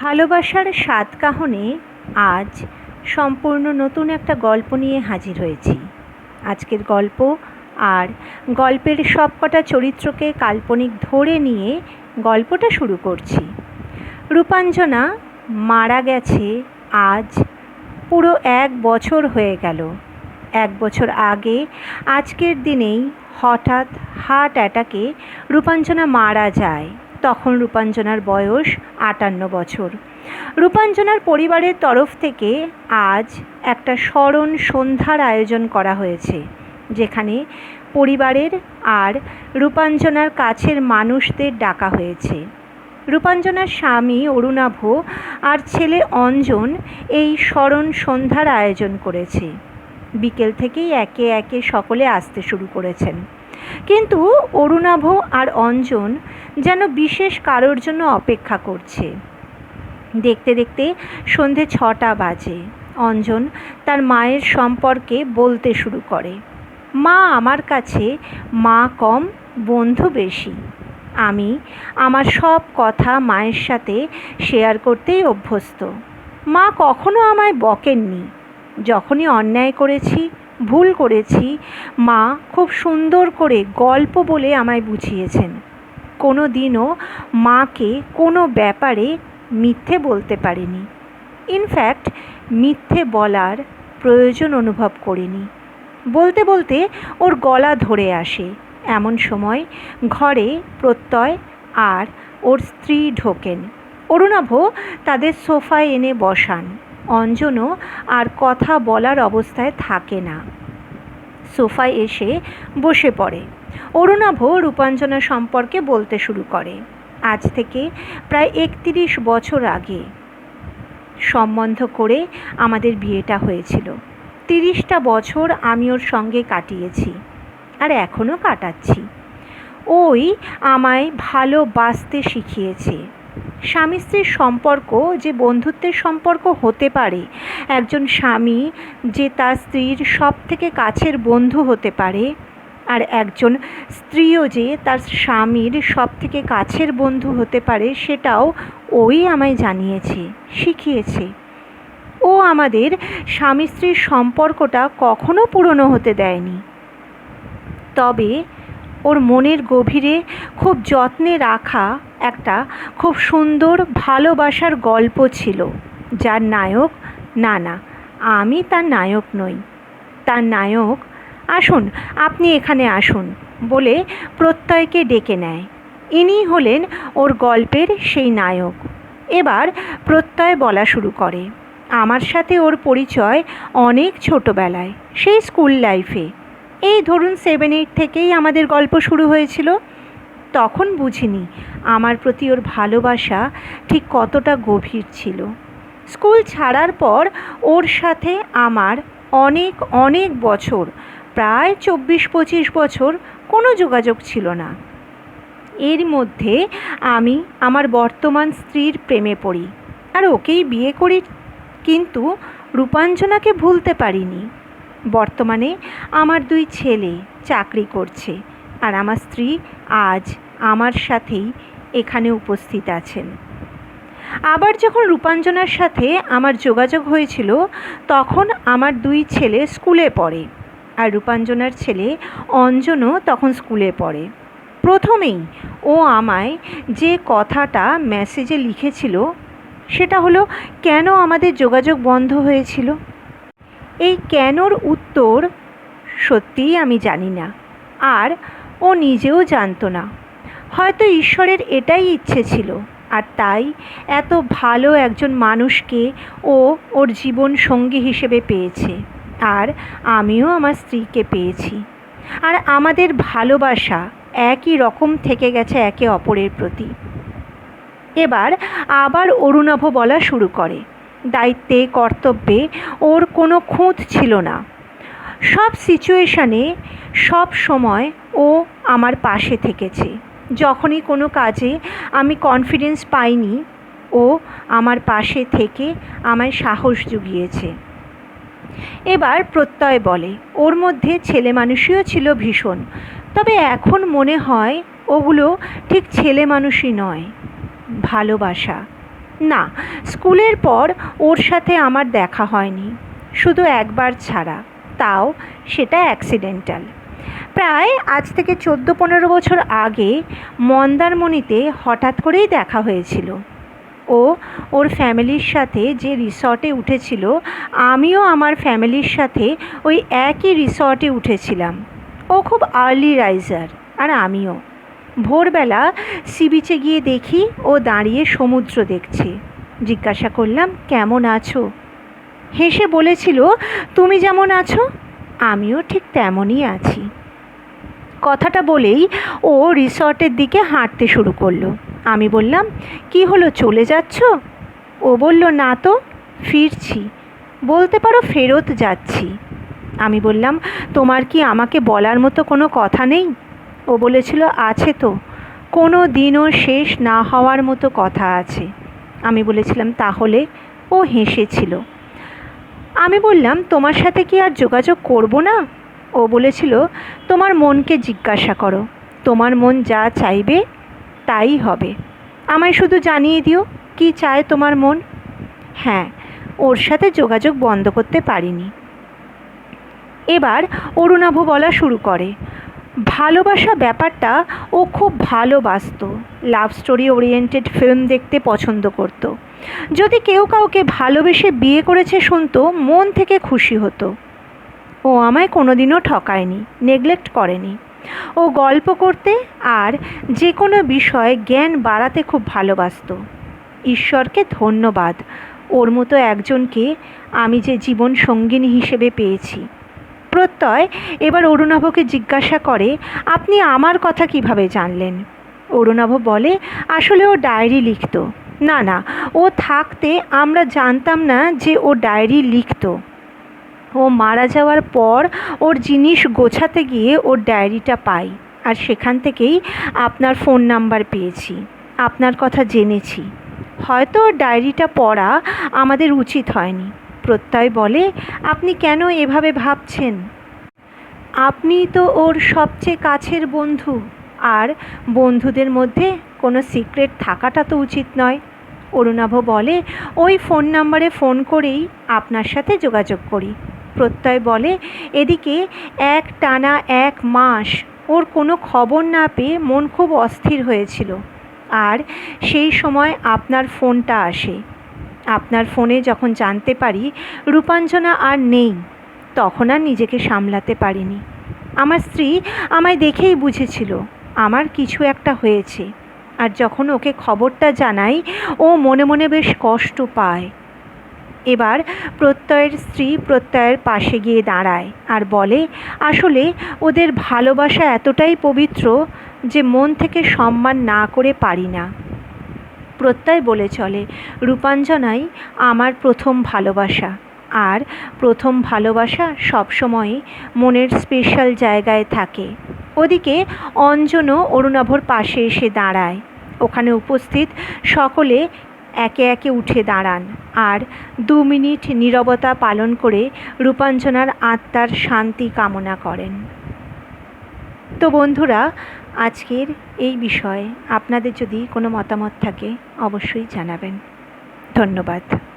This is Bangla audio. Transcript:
ভালোবাসার সাত কাহনে আজ সম্পূর্ণ নতুন একটা গল্প নিয়ে হাজির হয়েছি। আজকের গল্প আর গল্পের সবকটা চরিত্রকে কাল্পনিক ধরে নিয়ে গল্পটা শুরু করছি। রূপাঞ্জনা মারা গেছে আজ, পুরো এক বছর হয়ে গেল। এক বছর আগে, আজকের দিনেই হঠাৎ হার্ট অ্যাটাকে রূপাঞ্জনা মারা যায়। তখন রূপাঞ্জনার বয়স আটান্ন বছর। রূপাঞ্জনার পরিবারের তরফ থেকে আজ একটা স্মরণ সন্ধ্যার আয়োজন করা হয়েছে, যেখানে পরিবারের আর রূপাঞ্জনার কাছের মানুষদের ডাকা হয়েছে। রূপাঞ্জনার স্বামী অরুণাভ আর ছেলে অঞ্জন এই স্মরণ সন্ধ্যার আয়োজন করেছে। বিকেল থেকেই একে একে সকলে আসতে শুরু করেছেন। কিন্তু অরুণাভ আর অঞ্জন যেন বিশেষ কারোর জন্য অপেক্ষা করছে। দেখতে দেখতে সন্ধে ছটা বাজে। অঞ্জন তার মায়ের সম্পর্কে বলতে শুরু করে। মা, আমার কাছে মা কম, বন্ধু বেশি। আমি আমার সব কথা মায়ের সাথে শেয়ার করতেই অভ্যস্ত। মা কখনো আমায় বকেননি। যখনই অন্যায় করেছি ভুল করেছি। মা খুব সুন্দর করে গল্প বলে আমায় বুঝিয়েছেন। কোনো দিনও মাকে কোনো ব্যাপারে মিথ্যে বলতে পারিনি। ইনফ্যাক্ট মিথ্যে বলার প্রয়োজন অনুভব করিনি। বলতে বলতে ওর গলা ধরে আসে। এমন সময় ঘরে প্রত্যয় আর ওর স্ত্রী ঢোকেন। অরুণাভ তাদের সোফায় এনে বসান। অঞ্জনও আর কথা বলার অবস্থায় থাকে না। সোফায় এসে বসে পড়ে। অরুণাভ রূপাঞ্জনা সম্পর্কে বলতে শুরু করে। আজ থেকে প্রায় একতিরিশ বছর আগে সম্বন্ধ করে আমাদের বিয়েটা হয়েছিল। তিরিশটা বছর আমি ওর সঙ্গে কাটিয়েছি আর এখনও কাটাচ্ছি। ওই আমায় ভালোবাসতে শিখিয়েছে। স্বামী স্ত্রীর সম্পর্ক যে বন্ধুত্বের সম্পর্ক হতে পারে, একজন স্বামী যে তার স্ত্রীর সব থেকে কাছের বন্ধু হতে পারে, আর একজন স্ত্রীও যে তার স্বামীর সব থেকে কাছের বন্ধু হতে পারে সেটাও ওই আমায় জানিয়েছে, শিখিয়েছে। ও আমাদের স্বামী স্ত্রীর সম্পর্কটা কখনো পুরনো হতে দেয়নি। তবে ওর মনের গভীরে খুব যত্নে রাখা একটা খুব সুন্দর ভালোবাসার গল্প ছিল, যার নায়ক না না আমি তার নায়ক নই। তার নায়ক, আসুন, আপনি এখানে আসুন বলে প্রত্যয়কে ডেকে নেয়। ইনি হলেন ওর গল্পের সেই নায়ক। এবার প্রত্যয় বলা শুরু করে, আমার সাথে ওর পরিচয় অনেক ছোটোবেলায়, সেই স্কুল লাইফে। এই ধরুন সেভেন এইট থেকেই আমাদের গল্প শুরু হয়েছিল। তখন বুঝিনি আমার প্রতি ওর ভালোবাসা ঠিক কতটা গভীর ছিল। স্কুল ছাড়ার পর ওর সাথে আমার অনেক অনেক বছর, প্রায় চব্বিশ, পঁচিশ বছর কোনো যোগাযোগ ছিল না। এর মধ্যে আমি আমার বর্তমান স্ত্রীর প্রেমে পড়ি। আর ওকেই বিয়ে করি, কিন্তু রূপাঞ্জনাকে ভুলতে পারিনি। বর্তমানে আমার দুই ছেলে চাকরি করছে আর আমার স্ত্রী আজ আমার সাথেই এখানে উপস্থিত আছেন। আবার যখন রূপাঞ্জনার সাথে আমার যোগাযোগ হয়েছিল, তখন আমার দুই ছেলে স্কুলে পড়ে আর রূপাঞ্জনার ছেলে অঞ্জনও তখন স্কুলে পড়ে। প্রথমেই ও আমায় যে কথাটা মেসেজে লিখেছিল, সেটা হলো, কেন আমাদের যোগাযোগ বন্ধ হয়েছিল? এই কেনর উত্তর সত্যিই আমি জানি না। আর ও নিজেও জানতো না। হয়তো ঈশ্বরের এটাই ইচ্ছে ছিল। আর তাই এত ভালো একজন মানুষকে ও ওর জীবন সঙ্গী হিসেবে পেয়েছে। আর আমিও আমার স্ত্রীকে পেয়েছি। আর আমাদের ভালোবাসা একই রকম থেকে গেছে একে অপরের প্রতি। এবার আবার অরুণাভ বলা শুরু করে। দায়িত্বে, কর্তব্যে ওর কোনো খুঁত ছিল না। সব সিচুয়েশানে সব সময় ও আমার পাশে থেকেছে। যখনই কোনো কাজে আমি কনফিডেন্স পাইনি, ও আমার পাশে থেকে আমায় সাহস জুগিয়েছে। এবার প্রত্যয় বলে, ওর মধ্যে ছেলে মানুষইও ছিল ভীষণ, তবে এখন মনে হয় ওগুলো ঠিক ছেলে মানুষই নয়, ভালোবাসা। না, স্কুলের পর ওর সাথে আমার দেখা হয়নি, শুধু একবার ছাড়া, তাও সেটা অ্যাক্সিডেন্টাল প্রায় আজ থেকে চোদ্দ পনেরো বছর আগে মন্দারমণিতে হঠাৎ করেই দেখা হয়েছিল। ও ওর ফ্যামিলির সাথে যে রিসর্টে উঠেছিল, আমিও আমার ফ্যামিলির সাথে ওই একই রিসর্টে উঠেছিলাম। ও খুব আর্লি রাইজার আর আমিও। ভোরবেলা সি বিচে গিয়ে দেখি ও দাঁড়িয়ে সমুদ্র দেখছে। জিজ্ঞাসা করলাম, কেমন আছো? হেসে বলেছিল, তুমি যেমন আছো, আমিও ঠিক তেমনই আছি। কথাটা বলেই ও রিসর্টের দিকে হাঁটতে শুরু করল। আমি বললাম, কি হলো, চলে যাচ্ছ? ও বলল, না তো, ফিরছি। বলতে পারো ফেরত যাচ্ছি। আমি বললাম, তোমার কি আমাকে বলার মতো কোনো কথা নেই? ও বলেছিল, আছে তো, কোনো দিনও শেষ না হওয়ার মতো কথা আছে। আমি বলেছিলাম, তাহলে? ও হেসেছিল, আমি বললাম, তোমার সাথে কি আর যোগাযোগ করব না? ও বলেছিল, তোমার মনকে জিজ্ঞাসা করো, তোমার মন যা চাইবে তাই হবে। আমায় শুধু জানিয়ে দিও, কি চায় তোমার মন? হ্যাঁ ওর সাথে যোগাযোগ বন্ধ করতে পারিনি। এবার অরুণাভ বলা শুরু করে ভালোবাসা ব্যাপারটা ও খুব ভালোবাসত। লাভ স্টোরি ওরিয়েন্টেড ফিল্ম দেখতে পছন্দ করত। যদি কেউ কাউকে ভালোবেসে বিয়ে করেছে শুনতো, মন থেকে খুশি হতো। ও আমায় কোনোদিনও ঠকায়নি নেগলেক্ট করেনি। ও গল্প করতে আর যে কোনো বিষয়ে জ্ঞান বাড়াতে খুব ভালোবাসত। ঈশ্বরকে ধন্যবাদ। ওর মতো একজনকে আমি যে জীবন সঙ্গিনী হিসেবে পেয়েছি। প্রত্যয় এবার অরুণাভকে জিজ্ঞাসা করে, আপনি আমার কথা কীভাবে জানলেন? অরুণাভ বলে, আসলে ও ডায়েরি লিখত। না না, ও থাকতে আমরা জানতাম না যে ও ডায়েরি লিখত। ও মারা যাওয়ার পর ওর জিনিস গোছাতে গিয়ে ওর ডায়েরিটা পাই, আর সেখান থেকেই আপনার ফোন নাম্বার পেয়েছি, আপনার কথা জেনেছি। হয়তো ডায়েরিটা পড়া আমাদের উচিত হয়নি। প্রত্যয় বলে, আপনি কেন এভাবে ভাবছেন? আপনি তো ওর সবচেয়ে কাছের বন্ধু, আর বন্ধুদের মধ্যে কোনো সিক্রেট থাকাটা তো উচিত নয়। অরুণাভ বলে, ওই ফোন নাম্বারে ফোন করেই আপনার সাথে যোগাযোগ করি। প্রত্যয় বলে, এদিকে এক টানা এক মাস ওর কোনো খবর না পেয়ে মন খুব অস্থির হয়েছিল, আর সেই সময় আপনার ফোনটা আসে। আপনার ফোনে যখন জানতে পারি রূপাঞ্জনা আর নেই, তখন আর নিজেকে সামলাতে পারিনি। আমার স্ত্রী আমায় দেখেই বুঝেছিল, আমার কিছু একটা হয়েছে। আর যখন ওকে খবরটা জানাই, ও মনে মনে বেশ কষ্ট পায়। এবার প্রত্যয়ের স্ত্রী প্রত্যয়ের পাশে গিয়ে দাঁড়ায় আর বলে, আসলে ওদের ভালোবাসা এতটাই পবিত্র যে মন থেকে সম্মান না করে পারি না। প্রত্যয় বলে চলে। রূপাঞ্জনাই আমার প্রথম ভালোবাসা। আর প্রথম ভালোবাসা সবসময়ই মনের স্পেশাল জায়গায় থাকে। ওদিকে অঞ্জনও অরুণাভর পাশে এসে দাঁড়ায়। ওখানে উপস্থিত সকলে একে একে উঠে দাঁড়ান। আর দু মিনিট নীরবতা পালন করে রূপাঞ্জনার আত্মার শান্তি কামনা করেন। তো বন্ধুরা আজকের এই বিষয়ে আপনাদের যদি কোনো মতামত থাকে অবশ্যই জানাবেন। ধন্যবাদ।